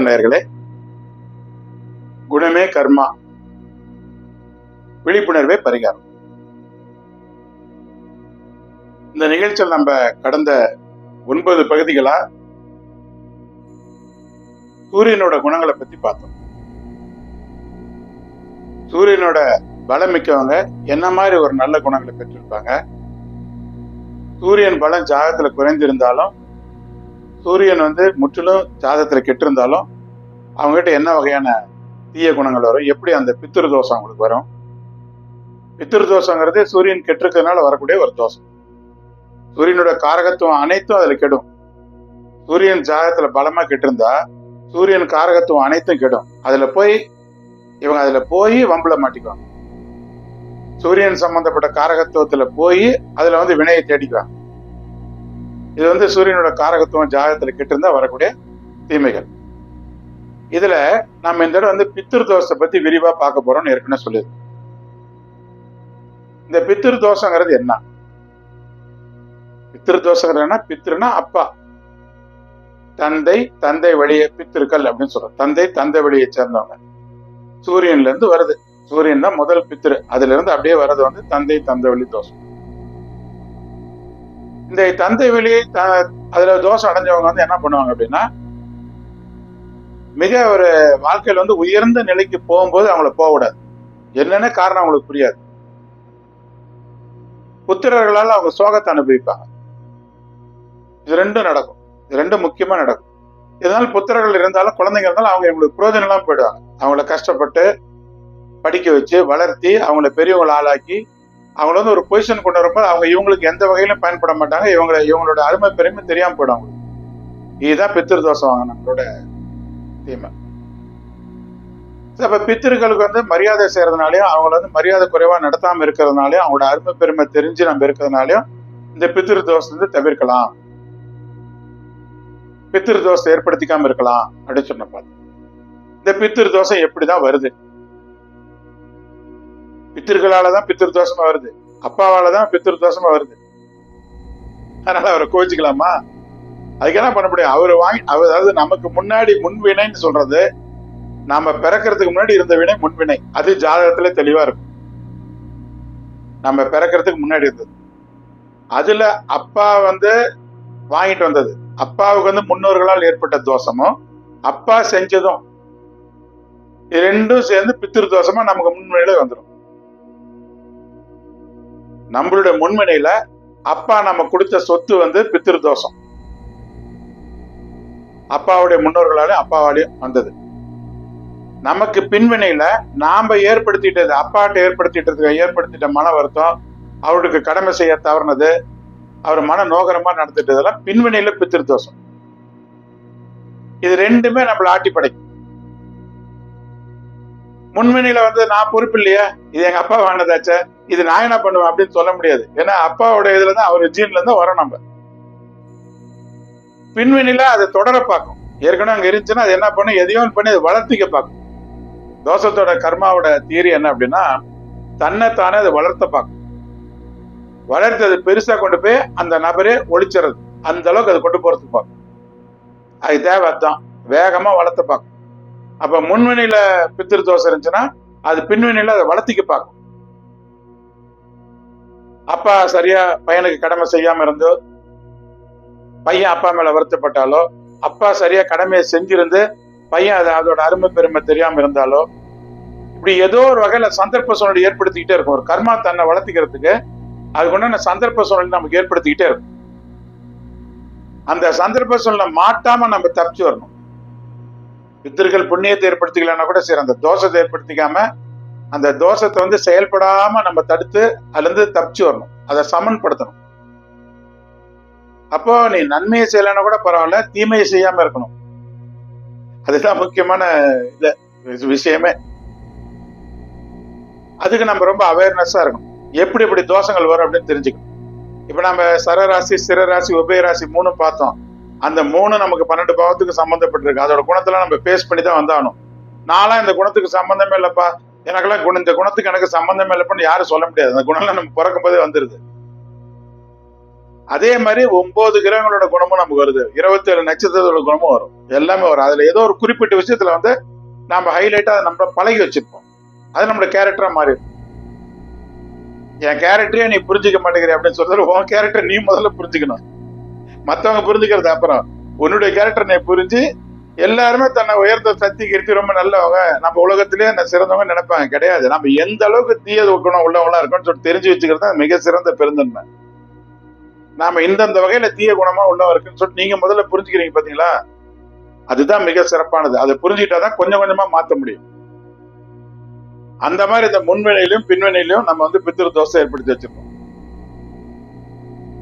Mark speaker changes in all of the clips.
Speaker 1: வணக்கம் நேர்களே குணமே கர்மா. விழிப்புணர்வே பரிகாரம். இந்த நிகழ்ச்சியில் நம்ம கடந்த ஒன்பது பகுதிகளா சூரியனோட குணங்களை பத்தி பார்த்தோம். சூரியனோட பலம் மிக்கவங்க என்ன மாதிரி ஒரு நல்ல குணங்களை பெற்றிருப்பாங்க? சூரியன் பலம் ஜாகத்துல குறைந்திருந்தாலும் சூரியன் வந்து முற்றிலும் ஜாதகத்துல கெட்டிருந்தாலும் அவங்ககிட்ட என்ன வகையான தீய குணங்கள் வரும்? எப்படி அந்த பித்திரு தோஷம் அவங்களுக்கு வரும்? பித்திரு தோஷங்கிறது சூரியன் கெட்டிருக்கிறதுனால வரக்கூடிய ஒரு தோஷம். சூரியனோட காரகத்துவம் அனைத்தும் அதுல கெடும். சூரியன் ஜாதகத்துல பலமா கெட்டிருந்தா சூரியன் காரகத்துவம் அனைத்தும் கெடும். அதுல போய் இவங்க அதுல போய் வம்புல மாட்டிக்குவாங்க. சூரியன் சம்பந்தப்பட்ட காரகத்துவத்துல போய் அதுல வந்து வினையை தேடிக்குவாங்க. இது வந்து சூரியனோட காரகத்துவம் ஜாதகத்துல கெட்டிருந்தா வரக்கூடிய தீமைகள். இதுல நம்ம இந்த தடவை வந்து பித்திரு தோஷத்தை பத்தி விரிவா பார்க்க போறோம்னு ஏற்கனவே சொல்லுது இந்த பித்திரு தோஷங்கிறது என்ன? பித்திரு என்ன? பித்திருனா அப்பா. தந்தை தந்தை வழியை பித்திருக்கள் அப்படின்னு சொல்றோம். தந்தை தந்தை வழியை சேர்ந்தவங்க. சூரியன்ல இருந்து வருது. சூரியன் தான் முதல் பித்திரு அதுல இருந்து அப்படியே வர்றது வந்து தந்தை தந்தை வழி தோஷம். இந்த தந்தை வெளி த- அதுல தோஷம் அடைஞ்சவங்க வந்து என்ன பண்ணுவாங்க அப்படின்னா மிக ஒரு வாழ்க்கையில வந்து உயர்ந்த நிலைக்கு போகும்போது அவங்கள போகக்கூடாது. என்னென்ன காரணம் அவங்களுக்கு புரியாது. புத்திரர்களால் அவங்க சோகத்தை அனுபவிப்பாங்க. இது ரெண்டும் நடக்கும். இது ரெண்டும் முக்கியமா நடக்கும். இதனால புத்திரர்கள் இருந்தாலும் குழந்தைங்க இருந்தாலும் அவங்க இவங்களுக்கு புரோஜனம் எல்லாம் போயிடுவாங்க. அவங்கள கஷ்டப்பட்டு படிக்க வச்சு வளர்த்தி அவங்கள பெரியவங்களை ஆளாக்கி அவங்கள வந்து ஒரு பொசிஷன் கொண்டு வரும்போது அவங்க இவங்களுக்கு எந்த வகையிலும் பயன்பட மாட்டாங்க. இவங்களை இவங்களோட அருமை பெருமை தெரியாம போயிடும் அவங்களுக்கு இதுதான் பித்திரு தோஷம். வாங்க நம்மளோட தீமை. சரி, அப்ப பித்திருக்களுக்கு வந்து மரியாதை செய்யறதுனாலயும் அவங்கள வந்து மரியாதை குறைவா நடத்தாம இருக்கிறதுனாலயும் அவங்களோட அருமை பெருமை தெரிஞ்சு நம்ம இருக்கிறதுனாலயும் இந்த பித்திரு தோஷத்தை வந்து தவிர்க்கலாம். பித்திரு தோஷத்தை ஏற்படுத்திக்காம இருக்கலாம் அப்படின்னு சொன்ன பார்த்து இந்த பித்திரு தோஷம் எப்படிதான் வருது? பித்திருக்களால தான் பித்திரு தோஷமா வருது. அப்பாவால தான் பித்திரு தோஷமா வருது. அதனால அவரை கோவிச்சுக்கலாமா? அதுக்கு என்ன பண்ண முடியும்? அவர் வாங்கி அதாவது நமக்கு முன்னாடி முன்வினைன்னு சொல்றது நாம பிறக்கிறதுக்கு முன்னாடி இருந்த வினை முன்வினை அது ஜாதகத்துல தெளிவா இருக்கும். நம்ம பிறக்கிறதுக்கு முன்னாடி இருந்தது. அதுல அப்பா வந்து வாங்கிட்டு வந்தது. அப்பாவுக்கு வந்து முன்னோர்களால் ஏற்பட்ட தோஷமும் அப்பா செஞ்சதும் ரெண்டும் சேர்ந்து பித்திரு தோஷமா நமக்கு முன்வினையில வந்துடும் நம்மளுடைய முன்மனையில அப்பா நம்ம கொடுத்த சொத்து வந்து பித்திரு தோஷம் அப்பாவுடைய முன்னோர்களாலே அப்பாவாலையும் வந்தது. நமக்கு பின்வினையில நாம ஏற்படுத்திட்டது அப்பாட்ட ஏற்படுத்திட்டு ஏற்படுத்திட்ட மன வருத்தம் அவருக்கு கடமை செய்ய தவறுனது அவர் மன நோகரமா நடத்திட்டதெல்லாம் பின்வினையில பித்திரு தோஷம் இது ரெண்டுமே நம்மள ஆட்டி படைக்கும் முன்வினையில வந்து நான் பொறுப்பு இல்லையா? இது எங்க அப்பா வாங்கினதாச்சே? இது நான் என்ன பண்ணுவேன் அப்படின்னு சொல்ல முடியாது. ஏன்னா அப்பாவோட இதுல தான் அவர் ஜீன்ல இருந்து வரோம் நம்ம. பின்வினில அதை தொடர பார்க்கும். ஏற்கனவே அங்க இருந்துச்சுன்னா அது என்ன பண்ணும் எதையோ பண்ணி அதை வளர்த்திக்க பார்க்கும். தோஷத்தோட கர்மாவோட தியரி என்ன அப்படின்னா தன்னை தானே அதை வளர்த்த பார்க்கும். வளர்த்து அது பெருசா கொண்டு போய் அந்த நபரே ஒழிச்சிடறது. அந்த அளவுக்கு அதை கொண்டு போறதுக்கு பார்க்கும். அது தேவை அதுதான் வேகமா வளர்த்த பார்க்கும். அப்ப முன்வினையில பித்திரு தோசை இருந்துச்சுன்னா அது பின்வினையில அதை வளர்த்திக்க பார்க்கும். அப்பா சரியா பையனுக்கு கடமை செய்யாம இருந்தோ பையன் அப்பா மேல வருத்தப்பட்டாலோ அப்பா சரியா கடமையை செஞ்சிருந்து பையன் அதை அதோட அருமை பெருமை தெரியாம இருந்தாலோ இப்படி ஏதோ ஒரு வகையில சந்தர்ப்ப சூழ்நிலை ஏற்படுத்திக்கிட்டே இருக்கும். ஒரு கர்மா தன்னை வளர்த்திக்கிறதுக்கு அதுக்குண்டான சந்தர்ப்ப சூழ்நிலை நமக்கு ஏற்படுத்திக்கிட்டே இருக்கும். அந்த சந்தர்ப்ப சூழ்நிலை மாட்டாம நம்ம தப்பிச்சு வரணும். பித்தர்கள் புண்ணியத்தை ஏற்படுத்திக்கலன்னா கூட சரி அந்த தோஷத்தை ஏற்படுத்திக்காம அந்த தோஷத்தை வந்து செயல்படாம நம்ம தடுத்து அதுல தப்பிச்சு வரணும். அதை சமன்படுத்தணும். அப்போ நீ நன்மையை செய்யலைன்னா கூட பரவாயில்ல தீமையை செய்யாம இருக்கணும். அதுதான் முக்கியமான இது விஷயமே. அதுக்கு நம்ம ரொம்ப அவேர்னஸா இருக்கணும். எப்படி எப்படி தோஷங்கள் வரும் அப்படின்னு தெரிஞ்சுக்கணும். இப்ப நம்ம சரராசி சிறராசி உபயராசி மூணும் பார்த்தோம். அந்த மூணு நமக்கு பன்னெண்டு பாவத்துக்கு சம்மந்தப்பட்டிருக்கு அதோட குணத்தெல்லாம் நம்ம பேஸ் பண்ணி தான் வந்தாகணும். நான்லாம் இந்த குணத்துக்கு சம்பந்தமே இல்லப்பா. எனக்கெல்லாம் குண இந்த குணத்துக்கு எனக்கு சம்பந்தமே இல்லைப்பான்னு யாரும் சொல்ல முடியாது. அந்த குணம்லாம் நம்ம பிறக்கும் போதே வந்துருது. அதே மாதிரி ஒன்பது கிரகங்களோட குணமும் நமக்கு வருது. இருபத்தேழு நட்சத்திரத்தோட குணமும் வரும். எல்லாமே வரும். அதுல ஏதோ ஒரு குறிப்பிட்ட விஷயத்துல வந்து நாம ஹைலைட்டா அதை நம்மள பழகி வச்சிருப்போம். அது நம்மளோட கேரக்டரா மாறி என் கேரக்டரே நீ புரிஞ்சுக்க மாட்டேங்கிற அப்படின்னு சொல்றது உன் கேரக்டர் நீ முதல்ல புரிஞ்சுக்கணும். மற்றவங்க புரிஞ்சுக்கிறது அப்புறம். உன்னுடைய கேரக்டர் நீ புரிஞ்சு எல்லாருமே தன்னை உயர்ந்த சக்தி கீர்த்தி ரொம்ப நல்லவங்க. நம்ம உலகத்திலேயே ந- சிறந்தவங்க நினைப்பாங்க. கிடையாது. நம்ம எந்த அளவுக்கு தீய குணம் உள்ளவங்களா இருக்கோம்னு சொல்லி தெரிஞ்சு வச்சுக்கிறது தான் மிக சிறந்த பெருந்தன்மை. நாம இந்தந்த வகையில தீய குணமா உள்ளவங்க இருக்குன்னு சொல்லிட்டு நீங்க முதல்ல புரிஞ்சுக்கிறீங்க பாத்தீங்களா? அதுதான் மிக சிறப்பானது. அதை புரிஞ்சுக்கிட்டாதான் கொஞ்சம் கொஞ்சமா மாத்த முடியும். அந்த மாதிரி இந்த முன்வினையிலும் பின்வினையிலும் நம்ம வந்து பித்திரு தோசை ஏற்படுத்தி வச்சிருக்கோம்.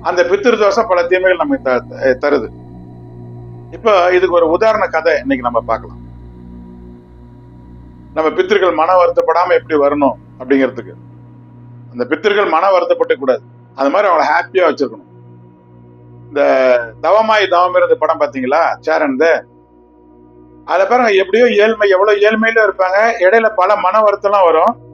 Speaker 1: அந்த பித்திரு பல தீமைகள் நமக்கு த- தருது. இப்போ இதுக்கு ஒரு உதாரண கதை இன்னைக்கு நம்ம பார்க்கலாம். நம்ம பித்திருக்கள் மன வருத்தப்படாம எப்படி வரணும் அப்படிங்கிறதுக்கு. அந்த பித்திருக்கள் மன வருத்தப்பட்டு கூடாது. அது மாதிரி அவங்கள ஹாப்பியா வச்சிருக்கணும். இந்த தவமாய் தவம் இருந்த படம் பார்த்தீங்களா சேரன் அத பாருங்க எப்படியோ ஏழ்மை எவ்வளவு ஏழ்மையில இருப்பாங்க இடையில பல மன வருத்தம்லாம் வரும்.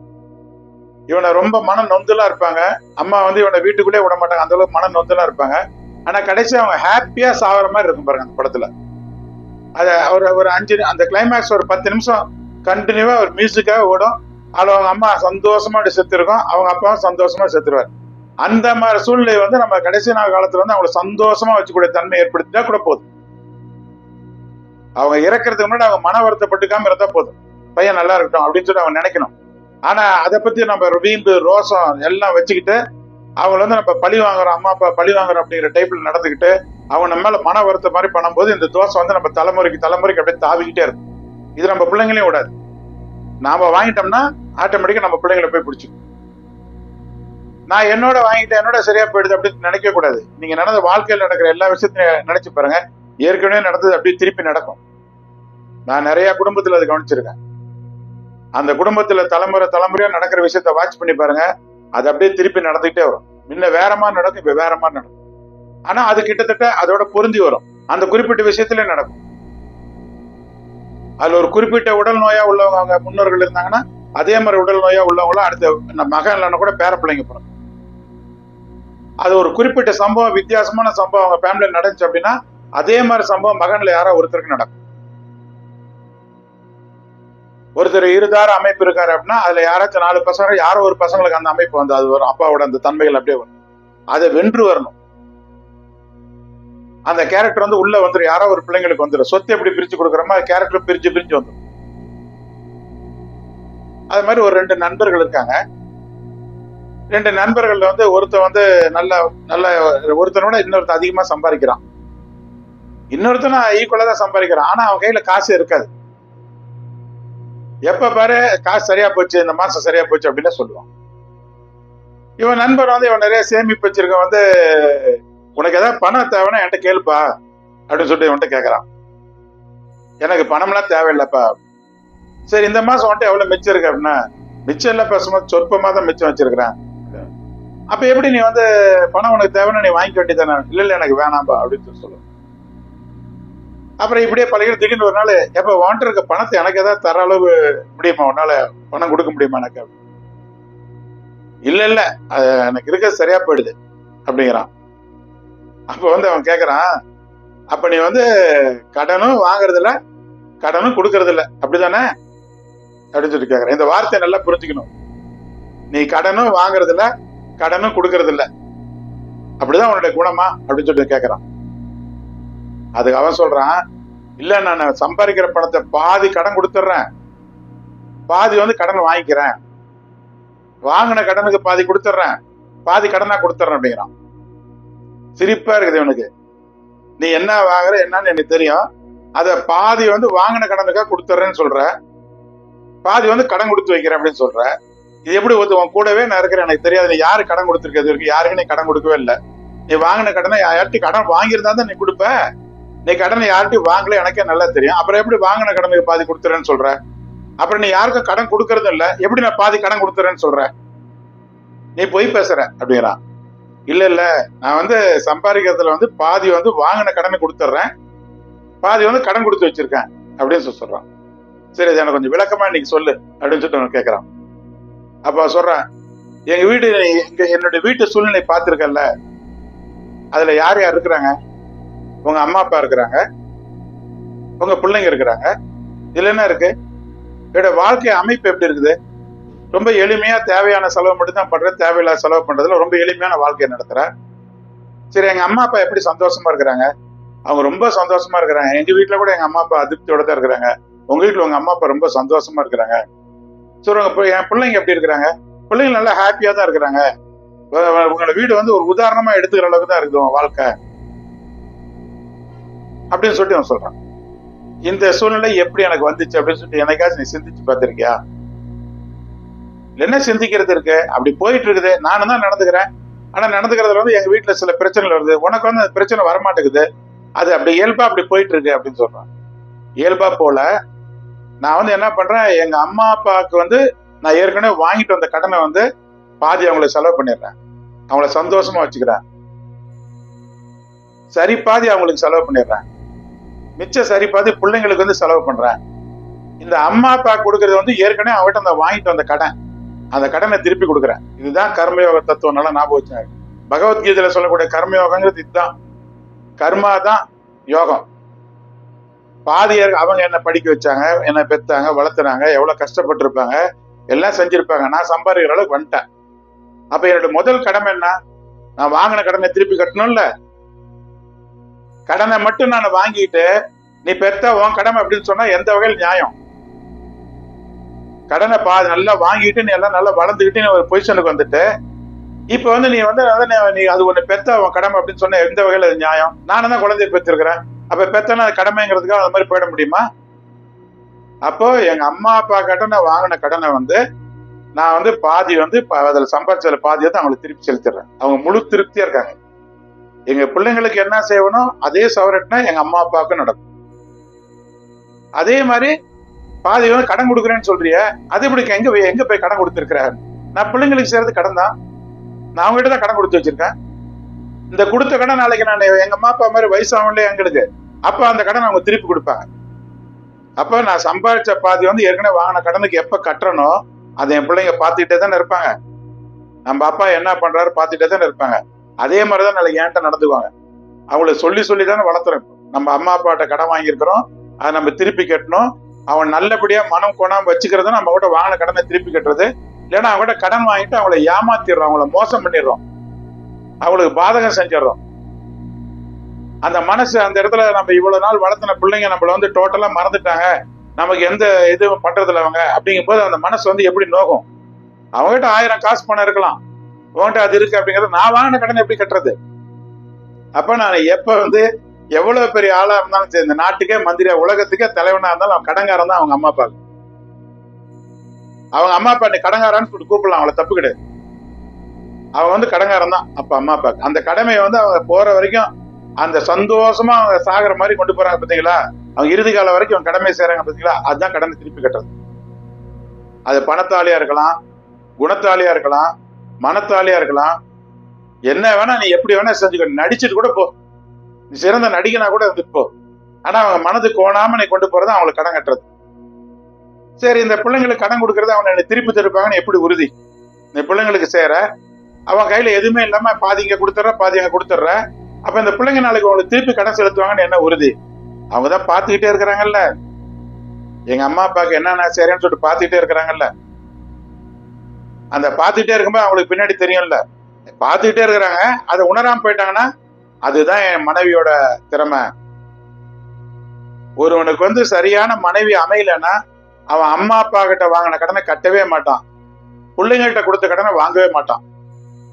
Speaker 1: இவனை ரொம்ப மன நொந்துலாம் இருப்பாங்க. அம்மா வந்து இவனை வீட்டுக்குள்ளே விட மாட்டாங்க. அந்த அளவுக்கு மன நொந்துலாம் இருப்பாங்க. ஆனா கடைசி அவங்க ஹாப்பியா சாவற மாதிரி இருக்கும் பாருங்க அந்த படத்துல. அத ஒரு ஒரு அஞ்சு அந்த கிளைமேக்ஸ் ஒரு பத்து நிமிஷம் கண்டினியூவா ஒரு மியூசிக்காக ஓடும். அதில் அவங்க அம்மா சந்தோஷமா செத்துருக்கோம் செத்துருக்கும். அவங்க அப்பாவும் சந்தோஷமா செத்துருவார். அந்த மாதிரி சூழ்நிலை வந்து நம்ம கடைசி நாள் காலத்துல வந்து அவங்களை சந்தோஷமா வச்சுக்கூடிய தன்மை ஏற்படுத்திட்டா கூட போதும். அவங்க இறக்கிறதுக்கு முன்னாடி அவங்க மன வருத்தப்பட்டுக்காம இருந்தா போதும். பையன் நல்லா இருக்கட்டும் அப்படின்னு சொல்லி அவங்க நினைக்கணும். ஆனா அதை பத்தி நம்ம வீம்பு ரோசம் எல்லாம் வச்சுக்கிட்டு அவங்க வந்து நம்ம பழி வாங்குறோம் அம்மா அப்பா பழி வாங்குறோம் அப்படிங்கிற டைப்ல நடந்துக்கிட்டு அவங்க நம்ம மேல மன வருத்த மாதிரி பண்ணும்போது இந்த தோசை வந்து நம்ம தலைமுறைக்கு தலைமுறைக்கு அப்படியே தாவிக்கிட்டே இருக்கும். இது நம்ம பிள்ளைங்களையும் விடாது. நாம வாங்கிட்டோம்னா ஆட்டோமேட்டிக்கா நம்ம பிள்ளைங்களை போய் பிடிச்சிக்கும். நான் என்னோட வாங்கிட்டேன் என்னோட சரியா போயிடுது அப்படின்னு நினைக்க கூடாது. நீங்க நடந்த வாழ்க்கையில் நடக்கிற எல்லா விஷயத்தையும் நினைச்சு பாருங்க. ஏற்கனவே நடந்தது அப்படியே திருப்பி நடக்கும். நான் நிறைய குடும்பத்துல அதை கவனிச்சிருக்கேன். அந்த குடும்பத்துல தலைமுறை தலைமுறையா நடக்கிற விஷயத்த வாட்ச் பண்ணி பாருங்க. அது அப்படியே திருப்பி நடந்துகிட்டே வரும். முன்ன வேற மாதிரி நடக்கும் இப்ப வேற மாதிரி நடக்கும். ஆனா அது கிட்டத்தட்ட அதோட பொருந்தி வரும். அந்த குறிப்பிட்ட விஷயத்துல நடக்கும். அதுல ஒரு குறிப்பிட்ட உடல் நோயா உள்ளவங்க அவங்க முன்னோர்கள் இருந்தாங்கன்னா அதே மாதிரி உடல் நோயா உள்ளவங்களும் அடுத்த மகன் இல்லைன்னா கூட பேர பிள்ளைங்க பிறக்கும். அது ஒரு குறிப்பிட்ட சம்பவம் வித்தியாசமான சம்பவம் அவங்க ஃபேமிலியில் நடந்துச்சு அப்படின்னா அதே மாதிரி சம்பவம் மகன்ல யாரோ ஒருத்தருக்கு நடக்கும். ஒருத்தர் இருதார அமைப்பு இருக்காரு அப்படின்னா அதுல யாராச்சும் நாலு பசங்க யாரோ ஒரு பசங்களுக்கு அந்த அமைப்பு வந்து அது வரும். அப்பாவோட அந்த தன்மைகள் அப்படியே வரும். அதை வென்று வரணும். அந்த கேரக்டர் வந்து உள்ள வந்துடும் யாரோ ஒரு பிள்ளைங்களுக்கு வந்துடும் சொத்து எப்படி பிரிச்சு கொடுக்குறோமோ அது கேரக்டர் பிரிச்சு பிரிஞ்சு வந்துடும் அது மாதிரி ஒரு ரெண்டு நண்பர்கள் இருக்காங்க. ரெண்டு நண்பர்கள்ல வந்து ஒருத்தன் வந்து நல்ல நல்ல ஒருத்தனோட இன்னொருத்தன் அதிகமா சம்பாதிக்கிறான். இன்னொருத்தன ஈக்குவலா தான் சம்பாதிக்கிறான். ஆனா அவன் கையில காசு இருக்காது. எப்ப பாரு காசு சரியா போச்சு இந்த மாசம் சரியா போச்சு அப்படின்னு சொல்லுவான். இவன் நண்பர் வந்து இவன் நிறைய சேமிப்பு வச்சிருக்க வந்து உனக்கு ஏதாவது பணம் தேவைன்னா என்கிட்ட கேளுப்பா அப்படின்னு சொல்லிட்டு இவன்கிட்ட கேக்குறான். எனக்கு பணம்லாம் தேவையில்லைப்பா. சரி இந்த மாசம் வந்துட்டு எவ்வளவு மிச்சம் இருக்கு அப்படின்னா மிச்சம் இல்லை சும்மா சொற்பமா தான் மிச்சம் வச்சிருக்கிறேன். அப்ப எப்படி நீ வந்து பணம் உனக்கு தேவைன்னா நீ வாங்கிக்க வேண்டியதானே இல்ல இல்ல எனக்கு வேணாம்பா அப்படின்னு சொல்லி. சொல்லுவான் அப்புறம் இப்படியே பழகிட்டு திடீர்னு ஒரு நாள் எப்போ வாண்ட்டு இருக்க பணத்தை எனக்கு ஏதாவது தர அளவு முடியுமா? உன்னால பணம் கொடுக்க முடியுமா எனக்கு? இல்லை இல்லை. அது எனக்கு இருக்க சரியா போயிடுது அப்படிங்கிறான். அப்போ வந்து அவன் கேட்குறான் அப்போ நீ வந்து கடனும் வாங்குறதில்ல கடனும் கொடுக்கறதில்ல. அப்படிதானே? அப்படின்னு சொல்லி கேட்குறேன் இந்த வார்த்தையை நல்லா புரிஞ்சுக்கணும். நீ கடனும் வாங்குறதில்ல கடனும் கொடுக்கறதில்ல. அப்படிதான் உன்னுடைய குணமா? அப்படின்னு சொல்லி கேட்குறான் அதுக்கு அவன் சொல்றான் இல்ல நான் சம்பாதிக்கிற பணத்தை பாதி கடன் கொடுத்துட்றேன். பாதி வந்து கடன் வாங்கிக்கிறேன். வாங்கின கடனுக்கு பாதி கொடுத்துட்றேன். பாதி கடனா கொடுத்துட்றேன் அப்படிங்கிறான். சிரிப்பா இருக்குது இவனுக்கு. நீ என்ன வாங்குற என்னன்னு எனக்கு தெரியும். அத பாதி வந்து வாங்கின கடனுக்காக கொடுத்துட்றேன்னு சொல்ற. பாதி வந்து கடன் கொடுத்து வைக்கிறேன் அப்படின்னு சொல்ற. இது எப்படி ஒருத்த உன் கூடவே நான் இருக்கிறேன் எனக்கு தெரியாது. நீ யாரு கடன் கொடுத்துருக்கிறது இருக்கு யாருக்கு நீ கடன் கொடுக்கவே இல்லை. நீ வாங்கின கடனை யார்ட்டி கடன் வாங்கியிருந்தா தான் நீ கொடுப்ப. நீ கடனை யார்கிட்டயும் வாங்கல எனக்கே நல்லா தெரியும். அப்புறம் எப்படி வாங்கின கடனுக்கு பாதி கொடுத்துறேன்னு சொல்ற? அப்புறம் நீ யாருக்கும் கடன் கொடுக்கறதும் இல்ல. எப்படி நான் பாதி கடன் கொடுத்துறேன்னு சொல்ற? நீ பொய் பேசுற அப்படிங்கிறான் இல்ல இல்ல. நான் வந்து சம்பாதிக்கிறதுல வந்து பாதி வந்து வாங்கின கடனை கொடுத்துட்றேன் பாதி வந்து கடன் கொடுத்து வச்சிருக்கேன் அப்படின்னு சொல்லி சொல்றான். சரி அது எனக்கு கொஞ்சம் விளக்கமா இன்னைக்கு சொல்லு அப்படின்னு சொல்லிட்டு அவன் கேட்கறான் அப்ப சொல்றேன் எங்க வீடு எங்க என்னுடைய வீட்டு சூழ்நிலை பார்த்திருக்கல அதுல யார் யார் இருக்கிறாங்க? உங்க அம்மா அப்பா இருக்கிறாங்க. உங்க பிள்ளைங்க இருக்கிறாங்க. இதுல என்ன இருக்கு? இதோட வாழ்க்கை அமைப்பு எப்படி இருக்குது? ரொம்ப எளிமையா தேவையான செலவு மட்டும் தான் பண்றேன் தேவையில்லாத செலவு பண்றதுல ரொம்ப எளிமையான வாழ்க்கையை நடத்துறேன் சரி எங்க அம்மா அப்பா எப்படி சந்தோஷமா இருக்கிறாங்க? அவங்க ரொம்ப சந்தோஷமா இருக்கிறாங்க. எங்க வீட்டுல கூட எங்க அம்மா அப்பா அதிருப்தியோட தான் இருக்கிறாங்க. உங்க வீட்டுல உங்க அம்மா அப்பா ரொம்ப சந்தோஷமா இருக்கிறாங்க. சரி உங்க என் பிள்ளைங்க எப்படி இருக்கிறாங்க? பிள்ளைங்க நல்லா ஹாப்பியா தான் இருக்கிறாங்க. உங்களோட வீடு வந்து ஒரு உதாரணமா எடுத்துக்கிற அளவுக்கு தான் இருக்குது உங்க வாழ்க்கை. அப்படின்னு சொல்லிட்டு அவன் சொல்றான். இந்த சூழ்நிலை எப்படி எனக்கு வந்துச்சு அப்படின்னு சொல்லிட்டு எனக்காச்சும் நீ சிந்திச்சு பார்த்திருக்கியா? என்ன சிந்திக்கிறது இருக்கு? அப்படி போயிட்டு இருக்குது. நானும் தான் நடந்துக்கிறேன். ஆனா நடந்துக்கிறதுல வந்து எங்க வீட்டுல சில பிரச்சனைகள் வருது. உனக்கு வந்து அந்த பிரச்சனை வரமாட்டேங்குது. அது அப்படி இயல்பா அப்படி போயிட்டு இருக்கு அப்படின்னு சொல்றான். இயல்பா போல நான் வந்து என்ன பண்றேன்? எங்க அம்மா அப்பாவுக்கு வந்து நான் ஏற்கனவே வாங்கிட்டு வந்த கடனை வந்து பாதி அவங்களுக்கு செலவு பண்ணிடுறேன். அவங்கள சந்தோஷமா வச்சுக்கிறேன். சரி பாதி அவங்களுக்கு செலவு பண்ணிடுறேன். மிச்ச சரி பார்த்து பிள்ளைங்களுக்கு வந்து செலவு பண்றேன் இந்த அம்மா அப்பா கொடுக்கறது வந்து ஏற்கனவே அவங்ககிட்ட அந்த வாங்கிட்டு வந்த கடன். அந்த கடனை திருப்பி கொடுக்குறேன் இதுதான் கர்மயோக தத்துவம் நல்லா ஞாபகம் வச்சாங்க. பகவத்கீதையில சொல்லக்கூடிய கர்மயோகங்கிறது இதுதான். கர்மா தான் யோகம். பாதியர் அவங்க என்ன படிக்க வச்சாங்க என்ன பெத்தாங்க வளர்த்துனாங்க எவ்வளவு கஷ்டப்பட்டிருப்பாங்க எல்லாம் செஞ்சிருப்பாங்க. நான் சம்பாதிக்கிற அளவுக்கு வந்துட்டேன். அப்ப என்னோட முதல் கடமை என்ன? நான் வாங்கின கடனை திருப்பி கட்டணும்ல? கடனை மட்டும் நான் வாங்கிட்டு நீ பெத்த உன் கடமை அப்படின்னு சொன்னா எந்த வகையில் நியாயம்? கடனை பா நல்லா வாங்கிட்டு நீ எல்லாம் நல்லா வளர்ந்துக்கிட்டு நீ ஒரு பொசிஷனுக்கு வந்துட்டு இப்ப வந்து நீ வந்து அதான் நீ- அது ஒண்ணு பெத்த உன் கடமை அப்படின்னு சொன்ன எந்த வகையில அது நியாயம்? நானும் தான் குழந்தைய பெற்றிருக்கிறேன். அப்ப பெத்தனா அது கடமைங்கிறதுக்காக அந்த மாதிரி போயிட முடியுமா? அப்போ எங்க அம்மா அப்பா கிட்ட நான் வாங்கின கடனை வந்து நான் வந்து பாதி வந்து ப- சம்பாதிச்சதுல பாதியை தான் அவங்களுக்கு திருப்பி செலுத்திடுறேன். அவங்க முழு திருப்தியா இருக்காங்க. எங்க பிள்ளைங்களுக்கு என்ன செய்வனோ அதே சவரட்னா எங்க அம்மா அப்பாவுக்கு நடக்கும். அதே மாதிரி பாதி வந்து கடன் கொடுக்குறேன்னு சொல்றிய அது இப்படி எங்க போய்- எங்க போய் கடன் கொடுத்துருக்கிறாரு? நான் பிள்ளைங்களுக்கு செய்யறது கடன் தான். நான் அவங்ககிட்ட தான் கடன் கொடுத்து வச்சிருக்கேன். இந்த கொடுத்த கடன் நாளைக்கு நான் எங்க அம்மா அப்பா மாதிரி வயசாகல எங்களுக்கு. அப்ப அந்த கடன் அவங்க திருப்பி கொடுப்பாங்க. அப்ப நான் சம்பாதிச்ச பாதி வந்து ஏற்கனவே வாங்கின கடனுக்கு எப்ப கட்டுறனோ அதை என் பிள்ளைங்க பார்த்துக்கிட்டே தானே இருப்பாங்க. நம்ம அப்பா என்ன பண்றாரு பார்த்துட்டே தானே இருப்பாங்க. அதே மாதிரிதான் நாளைக்கு ஏன்ட்ட நடந்துக்குவாங்க. அவங்கள சொல்லி சொல்லி தானே வளர்த்துறோம் நம்ம அம்மா அப்பாட்ட கடன் வாங்கியிருக்கிறோம். அதை நம்ம திருப்பி கட்டணும். அவன் நல்லபடியா மனம் கொண்டாம வச்சுக்கிறத நம்ம கிட்ட வாங்கின கடனை திருப்பி கட்டுறது. இல்லைன்னா அவங்ககிட்ட கடன் வாங்கிட்டு அவங்கள ஏமாத்திடுறோம். அவங்கள மோசம் பண்ணிடுறோம். அவங்களுக்கு பாதகம் செஞ்சிடறோம். அந்த மனசு அந்த இடத்துல நம்ம இவ்வளவு நாள் வளர்த்தின பிள்ளைங்க நம்மள வந்து டோட்டலா மறந்துட்டாங்க. நமக்கு எந்த இதுவும் பண்றதில்ல அவங்க. அப்படிங்கும் போது அந்த மனசு வந்து எப்படி நோகும்? அவங்ககிட்ட ஆயிரம் காசு பணம் இருக்கலாம். உன்கிட்ட அது இருக்கு அப்படிங்கறது நான் வாங்கின கடனை எப்படி கட்டுறது? அப்ப நான் எப்ப வந்து எவ்வளவு பெரிய ஆளா இருந்தாலும் சரி இந்த நாட்டுக்கே மந்திரியா உலகத்துக்கே தலைவனா இருந்தாலும் அவன் கடங்காரன் தான் அவங்க அம்மா அப்பா. அவங்க அம்மா அப்பா நீ கடங்காரான்னு சொல்லிட்டு கூப்பிடலாம் அவளை தப்பு கிடையாது. அவன் வந்து கடங்காரன் தான் அப்ப அம்மா அப்பா அந்த கடமையை வந்து அவங்க போற வரைக்கும் அந்த சந்தோஷமா அவங்க சாகிற மாதிரி கொண்டு போறாங்க பாத்தீங்களா? அவங்க இறுதி காலம் வரைக்கும் அவங்க கடமை செய்யறாங்க பாத்தீங்களா? அதுதான் கடனை திருப்பி கட்டுறது. அது பணத்தாலியா இருக்கலாம் குணத்தாலியா இருக்கலாம் மனத்தாலியா இருக்கலாம். என்ன வேணா நீ எப்படி வேணா செஞ்சுக்க. நடிச்சுட்டு கூட போ. நீ சிறந்த நடிகனா கூட இருந்துட்டு போ. ஆனா அவங்க மனது கோணாம நீ கொண்டு போறது அவங்களுக்கு கடன் கட்டுறது. சரி இந்த பிள்ளைங்களுக்கு கடன் கொடுக்கறது அவங்க என்னை திருப்பி தருப்பாங்கன்னு எப்படி உறுதி? இந்த பிள்ளைங்களுக்கு சேர. அவன் கையில எதுவுமே இல்லாம பாதிங்க கொடுத்துட்ற பாதிங்க கொடுத்துட்ற. அப்ப இந்த பிள்ளைங்க நாளைக்கு அவங்களுக்கு திருப்பி கடன் செலுத்துவாங்கன்னு என்ன உறுதி? அவங்க தான் பார்த்துக்கிட்டே இருக்கிறாங்கல்ல. எங்க அம்மா அப்பாவுக்கு என்னென்ன சரின்னு சொல்லிட்டு பார்த்துக்கிட்டே இருக்கிறாங்கல்ல. அந்த பார்த்துக்கிட்டே இருக்கும்போது அவங்களுக்கு பின்னாடி தெரியும்ல. பார்த்துக்கிட்டே இருக்கிறாங்க அதை உணராமல் போயிட்டாங்கன்னா அதுதான் என் மனைவியோட திறமை. ஒருவனுக்கு வந்து சரியான மனைவி அமையலன்னா அவன் அம்மா அப்பா கிட்ட வாங்கின கடனை கட்டவே மாட்டான். பிள்ளைங்கள்ட்ட கொடுத்த கடனை வாங்கவே மாட்டான்.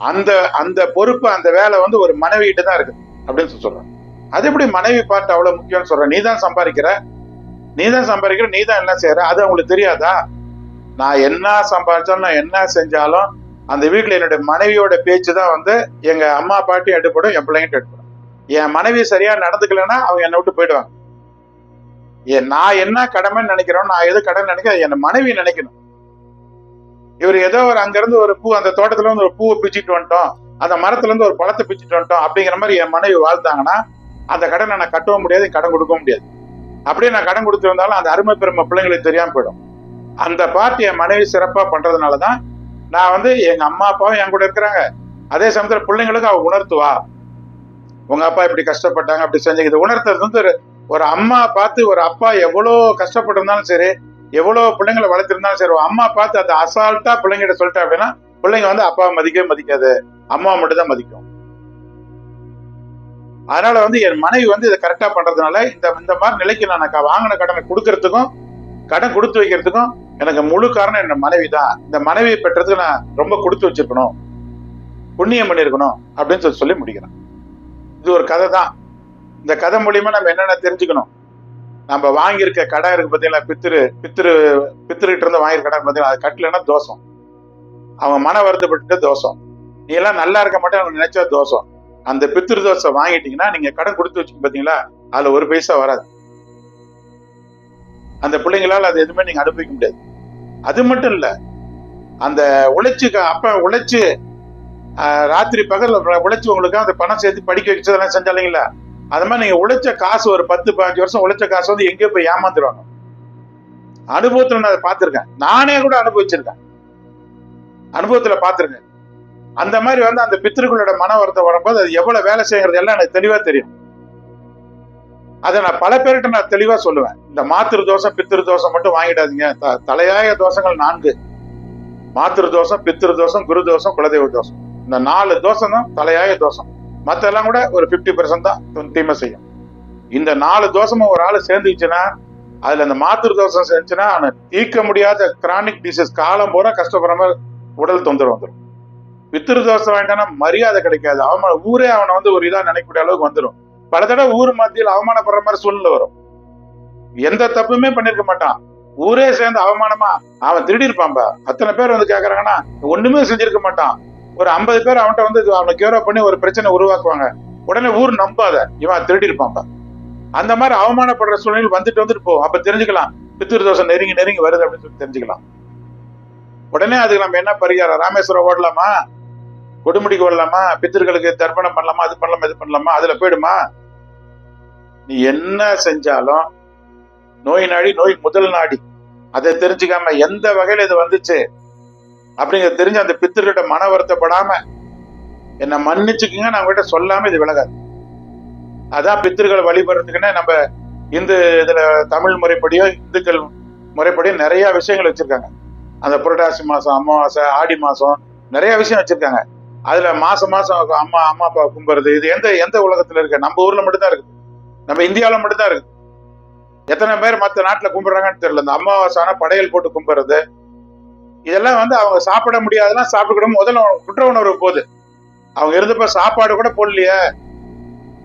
Speaker 1: அந்த அந்த பொறுப்பு அந்த வேலை வந்து ஒரு மனைவி கிட்ட தான் இருக்கு அப்படின்னு சொல்லி சொல்றான் அது எப்படி மனைவி பார்த்து அவ்வளவு முக்கியம்னு சொல்ற? நீ தான் சம்பாதிக்கிற? நீ தான் சம்பாதிக்கிற? நீ தான் எல்லாம் செய்யற அது அவங்களுக்கு தெரியாதா? நான் என்ன சம்பாதிச்சாலும் நான் என்ன செஞ்சாலும் அந்த வீட்டில் என்னுடைய மனைவியோட பேச்சு தான் வந்து எங்க அம்மா பாட்டி எடுப்படும் என் பிள்ளைங்கிட்ட எடுப்படும் என் மனைவி சரியா நடந்துக்கலைன்னா அவங்க என்னை விட்டு போயிடுவாங்க. ஏன் நான் என்ன கடமைன்னு நினைக்கிறோம் நான் எது கடன் நினைக்கிறேன் என் மனைவி நினைக்கணும். இவர் ஏதோ ஒரு அங்கிருந்து ஒரு பூ அந்த தோட்டத்துல இருந்து ஒரு பூவை பிச்சுட்டு வந்துட்டோம். அந்த மரத்துல இருந்து ஒரு பழத்தை பிச்சுட்டு வந்துட்டோம். அப்படிங்கிற மாதிரி என் மனைவி வாழ்த்தாங்கன்னா அந்த கடனை நான் கட்டவும் முடியாது கடன் கொடுக்கவும் முடியாது. அப்படியே நான் கடன் கொடுத்து வந்தாலும் அந்த அருமை பெருமை பிள்ளைங்களுக்கு தெரியாம போயிடும். அந்த பார்ட்டி என் மனைவி சிறப்பாக பண்ணுறதுனால தான் நான் வந்து எங்கள் அம்மா அப்பாவும் என் கூட இருக்கிறாங்க. அதே சமயத்தில் பிள்ளைங்களுக்கு அவள் உணர்த்துவா. உங்கள் அப்பா இப்படி கஷ்டப்பட்டாங்க அப்படி செஞ்சு இது உணர்த்துறது வந்து ஒரு ஒரு அம்மா பார்த்து ஒரு அப்பா எவ்வளோ கஷ்டப்பட்டிருந்தாலும் சரி எவ்வளோ பிள்ளைங்களை வளர்த்துருந்தாலும் சரி ஒரு அம்மா பார்த்து அதை அசால்ட்டாக பிள்ளைங்கிட்ட சொல்லிட்டா அப்படின்னா பிள்ளைங்க வந்து அப்பாவை மதிக்கவே மதிக்காது. அம்மா மட்டும் தான் மதிக்கும். அதனால வந்து என் மனைவி வந்து இதை கரெக்டாக பண்ணுறதுனால இந்த இந்த மாதிரி நிலைக்கு நான் வாங்கின கடனை கொடுக்கறதுக்கும் கடன் கொடுத்து வைக்கிறதுக்கும் எனக்கு முழு காரணம் என் மனைவி தான் இந்த மனைவியை பெற்றதுக்கு நான் ரொம்ப கொடுத்து வச்சிருக்கணும். புண்ணியம் பண்ணியிருக்கணும் அப்படின்னு சொல்லி சொல்லி முடிக்கிறேன். இது ஒரு கதை தான். இந்த கதை மூலியமா நம்ம என்னென்ன தெரிஞ்சுக்கணும்? நம்ம வாங்கியிருக்க கடை இருக்கு பார்த்தீங்களா? பித்திரு பித்திரு பித்திருக்கிட்ட இருந்து வாங்கியிருக்க கடை பார்த்தீங்களா? அது கட்டலைன்னா தோஷம். அவன் மன வருத்தப்பட்டு தோஷம். நீ எல்லாம் நல்லா இருக்க மாட்டேன் அவன் நினைச்சா தோஷம். அந்த பித்திரு தோசை வாங்கிட்டீங்கன்னா நீங்க கடன் கொடுத்து வச்சுக்க பார்த்தீங்களா? அதுல ஒரு பைசா வராது. அந்த பிள்ளைங்களால் அது எதுவுமே நீங்கள் அனுபவிக்க முடியாது. அது மட்டும் இல்லை அந்த உழைச்சி அப்போ உழைச்சி ராத்திரி பகல் உழைச்சி உங்களுக்கு அந்த பணம் சேர்த்து படிக்க வச்சதெல்லாம் செஞ்சாலிங்களா? அது மாதிரி நீங்கள் உழைச்ச காசு ஒரு பத்து பதினஞ்சு வருஷம் உழைச்ச காசு வந்து எங்கேயோ போய் ஏமாந்துருவாங்க. அனுபவத்தில் நான் அதை பார்த்துருக்கேன். நானே கூட அனுபவிச்சிருக்கேன். அனுபவத்தில் பார்த்துருக்கேன். அந்த மாதிரி வந்து அந்த பித்திருக்களோட மன வருத்தம் வரும்போது அது எவ்வளோ வேலை செய்யறது எல்லாம் எனக்கு தெளிவாக தெரியும். அதை நான் பல பேர்கிட்ட நான் தெளிவா சொல்லுவேன். இந்த மாத்திரு தோசை பித்திரு தோசை மட்டும் வாங்கிடாதீங்க. த- தலையாய தோசங்கள் நான்கு. மாத்திரு தோசம் பித்திரு தோசம் குரு தோசம் குலதெய்வ தோசம் இந்த நாலு தோசை தான் தலையாய தோசம் மற்றெல்லாம் கூட ஒரு 50% பெர்சன்ட் தான் தி- தீமை செய்யும். இந்த நாலு தோசமும் ஒரு ஆள் சேர்ந்துச்சுன்னா அதுல அந்த மாத்திரு தோசம் செஞ்சுன்னா அவனை தீர்க்க முடியாத கிரானிக் டிசீஸ் காலம் பூரா கஷ்டப்படுற மாதிரி உடல் தொந்தரவு வந்துடும் பித்திரு தோசை வாங்கிட்டானா மரியாதை கிடைக்காது. அவன் ஊரே அவனை வந்து ஒரு இதாக நினைக்கக்கூடிய அளவுக்கு வந்துடும் பல தடவை ஊர் மத்தியில் அவமானப்படுற மாதிரி சூழ்நிலை வரும். எந்த தப்புமே பண்ணிருக்க மாட்டான். ஊரே சேர்ந்து அவமானமா அவன் திருடிருப்பான்பா அத்தனை பேர் வந்து கேக்குறாங்கன்னா ஒண்ணுமே செஞ்சிருக்க மாட்டான். ஒரு ஐம்பது பேர் அவன்கிட்ட வந்து அவனை கேரோ பண்ணி ஒரு பிரச்சனை உருவாக்குவாங்க. உடனே ஊர் நம்பாத இவன் திருடிருப்பான்பா அந்த மாதிரி அவமானப்படுற சூழ்நிலை வந்துட்டு வந்துட்டு போகும். அப்ப தெரிஞ்சுக்கலாம் பித்திரு தோசை நெருங்கி நெருங்கி வருது அப்படின்னு சொல்லி தெரிஞ்சுக்கலாம். உடனே அதுக்கு நம்ம என்ன பரிகாரம்? ராமேஸ்வரம் ஓடலாமா? கொடுமுடிக்கு ஓடலாமா பித்திருக்களுக்கு தர்ப்பணம் பண்ணலாமா? அது பண்ணலாமா? இது பண்ணலாமா? அதுல போயிடுமா? நீ என்ன செஞ்சாலும் நோய் நாடி நோய் முதல் நாடி. அதை தெரிஞ்சுக்காம எந்த வகையில இது வந்துச்சு? அப்படிங்கிறத தெரிஞ்சு அந்த பித்திருக்கிட்ட மன வருத்தப்படாம என்ன மன்னிச்சுக்குங்க நான் உங்ககிட்ட சொல்லாம இது விலகாது. அதான் பித்திருக்களை வழிபடுறதுக்குன்னே நம்ம இந்து இதுல தமிழ் முறைப்படியோ இந்துக்கள் முறைப்படியோ நிறைய விஷயங்கள் வச்சிருக்காங்க. அந்த புரட்டாசி மாசம் அமாவாசை ஆடி மாசம் நிறைய விஷயம் வச்சிருக்காங்க. அதுல மாசம் மாசம் அம்மா அம்மா அப்பா கும்புறது இது எந்த எந்த உலகத்துல இருக்கு? நம்ம ஊர்ல மட்டும்தான் இருக்கு நம்ம இந்தியாவில் மட்டும்தான் இருக்கு எத்தனை பேர் மற்ற நாட்டில் கும்பிடுறாங்கன்னு தெரியல. இந்த அமாவாசை படையல் போட்டு கும்பிடுறது. இதெல்லாம் வந்து அவங்க சாப்பிட முடியாதெல்லாம் சாப்பிட்டுக்கிடும். முதல்ல குற்ற உணர்வு போகுது. அவங்க இருந்தப்ப சாப்பாடு கூட போடலையே.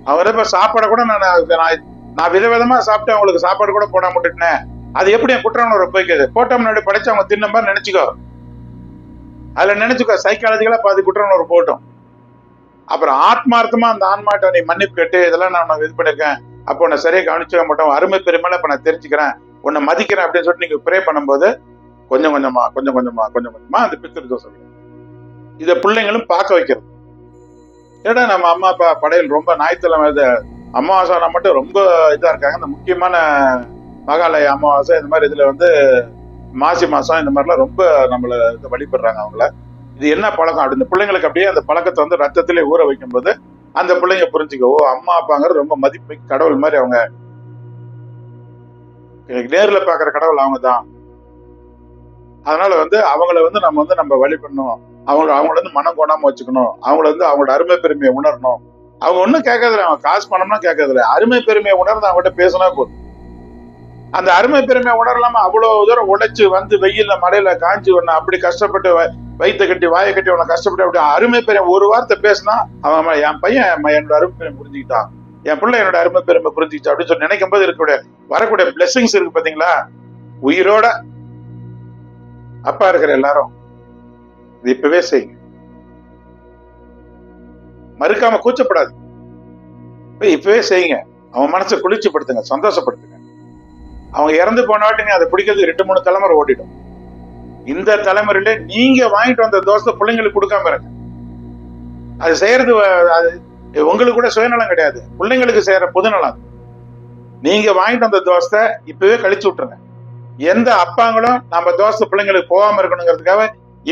Speaker 1: அவங்க இருந்தப்ப சாப்பாடை கூட நான் நான் நான் விதவிதமா சாப்பிட்டு அவங்களுக்கு சாப்பாடு கூட போடாம விட்டுட்டேன். அது எப்படி என் குற்ற உணர்வு போய்க்குது? போட்ட முன்னாடி படைச்சு அவங்க தின்ன மாதிரி நினைச்சுக்கோ. அதுல நினைச்சுக்கோ. சைக்காலஜிக்கலா பாதி குற்ற உணர்வு போட்டோம் அப்புறம் ஆத்மார்த்தமா அந்த ஆன்மாட்ட நீ மன்னிப்பு கேட்டு இதெல்லாம் நான் இது பண்ணிருக்கேன். அப்போ உன்னை சரியா கவனிச்சுக்க மாட்டோம். அருமை பெருமையில இப்ப நான் தெரிஞ்சுக்கிறேன். உன்னை மதிக்கிறேன் அப்படின்னு சொல்லிட்டு நீங்க ப்ரே பண்ணும்போது கொஞ்சம் கொஞ்சமா கொஞ்சம் கொஞ்சமா கொஞ்சம் கொஞ்சமா அந்த பித்திரு தோசை இதை பிள்ளைங்களும் பார்க்க வைக்கிறது. ஏடா நம்ம அம்மா அப்பா படையல் ரொம்ப ஞாயிற்றுக்கிழமை இது. அமாவாசை மட்டும் ரொம்ப இதாக இருக்காங்க. இந்த முக்கியமான மகாலய அமாவாசை இந்த மாதிரி இதில் வந்து மாசி மாதம் இந்த மாதிரிலாம் ரொம்ப நம்மளை இதை வழிபடுறாங்க அவங்கள. இது என்ன பழக்கம்? அப்படி இந்த பிள்ளைங்களுக்கு அப்படியே அந்த பழக்கத்தை வந்து ரத்தத்திலே ஊற வைக்கும்போது அந்த பிள்ளைங்க புரிஞ்சுக்க ஓ அம்மா அப்பாங்கிறது ரொம்ப மதிப்பு கடவுள் மாதிரி அவங்க எனக்கு பார்க்குற கடவுள் அவங்க தான் அதனால வந்து அவங்கள வந்து நம்ம வந்து நம்ம வழி அவங்க அவங்கள வந்து மனம் கொண்டாம வச்சுக்கணும். அவங்கள வந்து அவங்களோட அருமை பெருமையை உணரணும். அவங்க ஒன்றும் கேட்கறதில்ல. அவங்க காசு பண்ணோம்னா கேட்கறதில்ல. அருமை பெருமையை உணர்ந்து அவங்ககிட்ட பேசினா போதும். அந்த அருமை பெருமையை உணரலாம அவ்வளோ தூரம் உழைச்சி வந்து வெயில்ல மழையில காஞ்சி ஒன்று அப்படி கஷ்டப்பட்டு வயிற்று கட்டி வாயை கட்டி அவனை கஷ்டப்பட்டு அப்படி அருமை பெரிய ஒரு வார்த்தை பேசினா அவன் என் பையன் என்னோட அருமை பெருமை புரிஞ்சுக்கிட்டான். என் பிள்ளை என்னோட அருமை பெருமை புரிஞ்சுக்கிட்டா அப்படின்னு சொல்லி நினைக்கும் போது இருக்கக்கூடிய வரக்கூடிய பிளெஸிங்ஸ் இருக்கு பாத்தீங்களா? உயிரோட அப்பா இருக்கிற எல்லாரும் இது இப்பவே செய்யுங்க. மறுக்காம கூச்சப்படாது. இப்பவே செய்யுங்க. அவன் மனசை குளிர்ச்சிப்படுத்துங்க சந்தோஷப்படுத்துங்க. அவங்க இறந்து போனாட்டி அதை பிடிக்கிறது ரெண்டு மூணு தலைமுறை ஓட்டிடும் இந்த தலைமுறையில நீங்க வாங்கிட்டு வந்த தோசை பிள்ளைங்களுக்கு கொடுக்காம இருங்க. அது செய்யறது அது உங்களுக்கு கூட சுயநலம் கிடையாது. பிள்ளைங்களுக்கு செய்யற பொதுநலம் நீங்க வாங்கிட்டு வந்த தோசை இப்பவே கழிச்சு விட்டுருங்க. எந்த அப்பாங்களும் நம்ம தோசை பிள்ளைங்களுக்கு போகாம இருக்கணுங்கிறதுக்காக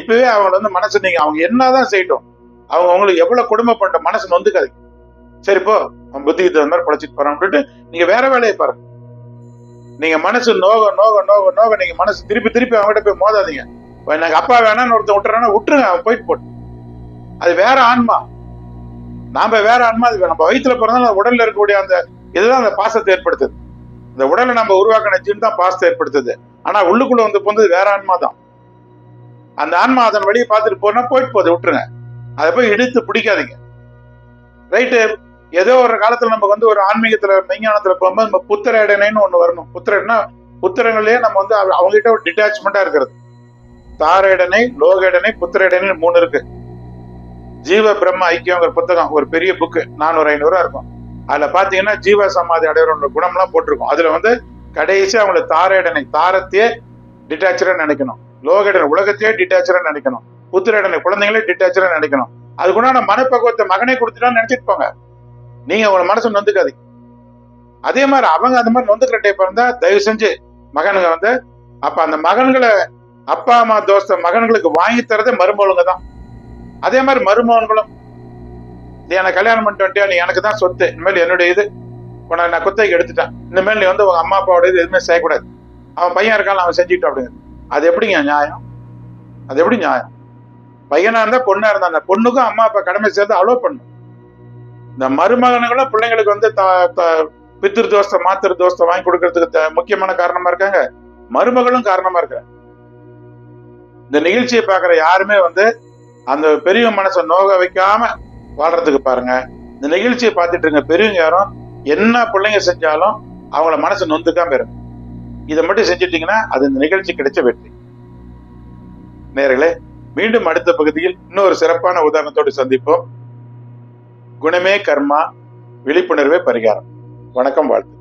Speaker 1: இப்பவே அவங்களை வந்து மனசு நீங்க அவங்க என்னதான் செய்யட்டும். அவங்க உங்களுக்கு எவ்வளவு குடும்பம் பண்ற மனசு நொந்துக்காது சரி போ அவன் புத்திக்கு தகுந்த மாதிரி பிழைச்சிட்டு போறான் அப்படின்ட்டு நீங்க வேற வேலையை பாருங்க. நீங்க மனசு நோக நோக நோக நோக நீங்க மனசு திருப்பி திருப்பி அவங்ககிட்ட போய் மோதாதீங்க. எனக்கு அப்பா வேணாம்னு ஒருத்தன் விட்டுறானா விட்டுருங்க அவன் போயிட்டு போட்டு. அது வேற ஆன்மா. நாம வேற ஆன்மா அது நம்ம வயிற்றுல பிறந்தாலும் அந்த உடல்ல இருக்கக்கூடிய அந்த இதுதான் அந்த பாசத்தை ஏற்படுத்துது. இந்த உடலை நம்ம உருவாக்கின ஜீன் தான் பாசத்தை ஏற்படுத்துது. ஆனா உள்ளுக்குள்ள வந்து போனது வேற ஆன்மா தான். அந்த ஆன்மா அதன் வழியை பார்த்துட்டு போனா போயிட்டு போகுது விட்டுருங்க. அதை போய் இழுத்து பிடிக்காதீங்க. ரைட்டு? ஏதோ ஒரு காலத்துல நமக்கு வந்து ஒரு ஆன்மீகத்துல மெஞ்ஞானத்துல போகும்போது நம்ம புத்திர இடனைன்னு ஒண்ணு வரணும். புத்திரன்னா புத்திரங்களே நம்ம வந்து அவங்ககிட்ட ஒரு டிட்டாச்மெண்டா இருக்கிறது. தார இடனை லோக இடனை புத்திர இடனை மூணு இருக்கு. ஜீவ பிரம்ம ஐக்கியங்கிற புத்தகம் ஒரு பெரிய புக்கு நானூறு ஐநூறுவா இருக்கும். அதுல பாத்தீங்கன்னா ஜீவ சமாதி அடையறோட குணம்லாம் போட்டிருக்கும். அதுல வந்து கடைசி அவங்கள தார இடனை தாரத்தையே டிட்டாச்சரா நினைக்கணும். லோக இடனை உலகத்தையே டிட்டாச்சரா நினைக்கணும். புத்திர இடனை குழந்தைங்களே டிட்டாச்சரா நினைக்கணும். அதுக்குண்டான மனப்பக்குவத்தை மகனே கொடுத்துட்டான்னு நினைச்சிட்டு போங்க. நீங்க உங்க மனசு நொந்துக்காதீங்க. அதே மாதிரி அவங்க அந்த மாதிரி நொந்துக்கிற டைப் இருந்தா தயவு செஞ்சு மகனுங்க வந்து அப்ப அந்த மகன்களை அப்பா அம்மா தோஸ்த மகன்களுக்கு வாங்கி தரதே மருமகளுங்க தான். அதே மாதிரி மருமகன்களும் நீ எனக்கு கல்யாணம் பண்ணிட்டு வந்துட்டியா? நீ எனக்கு தான் சொத்து. இனிமேல் என்னுடைய இது உனக்கு நான் குத்தகைக்கு எடுத்துட்டேன். இனிமேல் நீ வந்து உங்க அம்மா அப்பாவோட இது எதுவுமே செய்யக்கூடாது. அவன் பையன் இருக்கான் அவன் செஞ்சுக்கிட்டு அப்படிங்க. அது எப்படிங்க நியாயம்? அது எப்படி நியாயம்? பையனா இருந்தா பொண்ணா இருந்தா அந்த பொண்ணுக்கும் அம்மா அப்பா கடமை சேர்த்து அலோவ் பண்ணும் இந்த மருமகனுங்களும் பிள்ளைங்களுக்கு வந்து த- பித்திரு தோஸ்தை மாத்திரு தோஸ்தை வாங்கி கொடுக்கறதுக்கு த- முக்கியமான காரணமா இருக்காங்க? மருமகளும் காரணமா இருக்காங்க இந்த நிகழ்ச்சியை பார்க்குற யாருமே வந்து அந்த பெரிய மனசை நோக வைக்காம வாழ்றதுக்கு பாருங்க. இந்த நிகழ்ச்சியை பார்த்துட்டு இருங்க பெரியவங்க யாரும் என்ன பிள்ளைங்க செஞ்சாலும் அவங்கள மனசு நொந்துக்காம இருக்கும் இதை மட்டும் செஞ்சிட்டீங்கன்னா அது இந்த நிகழ்ச்சி கிடைச்ச வெற்றி. நேர்களே மீண்டும் அடுத்த பகுதியில் இன்னொரு சிறப்பான உதாரணத்தோடு சந்திப்போம். குணமே கர்மா விழிப்புணர்வே பரிகாரம். வணக்கம் வாழ்த்து